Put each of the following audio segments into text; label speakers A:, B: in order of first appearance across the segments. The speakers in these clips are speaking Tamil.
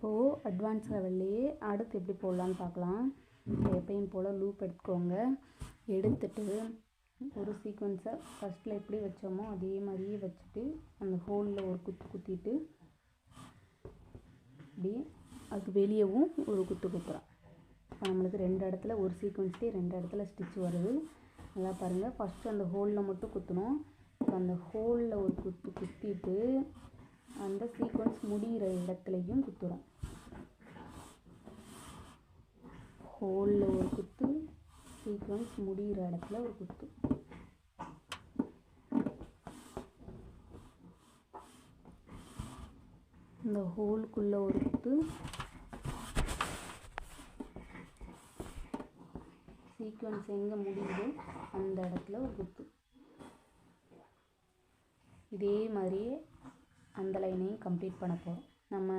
A: அப்போது அட்வான்ஸ் லெவல்லையே அடுத்து எப்படி போடலான்னு பார்க்கலாம். எப்பயும் போல் லூப் எடுத்துக்கோங்க. எடுத்துட்டு ஒரு சீக்வன்ஸை ஃபஸ்ட்டில் எப்படி வச்சோமோ அதே மாதிரியே வச்சுட்டு அந்த ஹோலில் ஒரு குத்து குத்திட்டு இப்படி அதுக்கு வெளியவும் ஒரு குத்து குத்துறோம். இப்போ நம்மளுக்கு ரெண்டு இடத்துல ஒரு சீக்வன்ஸ்லேயே ரெண்டு இடத்துல ஸ்டிச் வருது. நல்லா பாருங்கள் ஃபஸ்ட்டு அந்த ஹோலில் மட்டும் குத்தணும். இப்போ அந்த ஹோலில் ஒரு குத்து குத்திட்டு அந்த சீக்வன்ஸ் முடிகிற இடத்துலையும் குத்துறோம். ஹோலில் ஒரு குத்து சீக்வன்ஸ் முடிகிற இடத்துல ஒரு குத்து. இந்த ஹோலுக்குள்ளே ஒரு குத்து. சீக்வன்ஸ் எங்கே முடியுதோ அந்த இடத்துல ஒரு குத்து. இதே மாதிரியே அந்த லைனையும் கம்ப்ளீட் பண்ண போகிறோம் நம்ம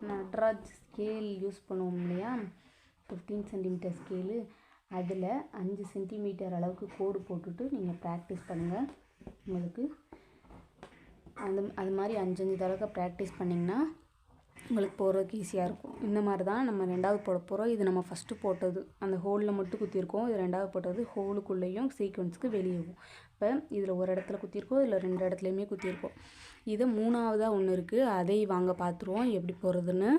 A: நட்ராஜ் ஸ்கேல் யூஸ் பண்ணுவோம் இல்லையா? ஃபிஃப்டீன் சென்டிமீட்டர் ஸ்கேலு அதில் அஞ்சு சென்டிமீட்டர் அளவுக்கு கோடு போட்டுட்டு நீங்கள் ப்ராக்டிஸ் பண்ணுங்கள் உங்களுக்கு அந்த அது மாதிரி அஞ்சஞ்சு தடவை ப்ராக்டிஸ் பண்ணிங்கன்னா உங்களுக்கு போடுறதுக்கு ஈஸியாக இருக்கும். இந்த மாதிரி தான் நம்ம ரெண்டாவது போட போகிறோம் இது நம்ம ஃபஸ்ட்டு போட்டது. அந்த ஹோலில் மட்டும் குத்திருக்கோம். இது ரெண்டாவது போட்டது. ஹோலுக்குள்ளேயும் சீக்வன்ஸுக்கு வெளியேவும் இப்போ இதில் ஒரு இடத்துல குத்திருக்கோம். இதில் ரெண்டு இடத்துலையுமே குத்திருக்கோம். இது மூணாவதாக ஒன்று இருக்குது அதை வாங்க பார்த்துருவோம் எப்படி போடுறதுன்னு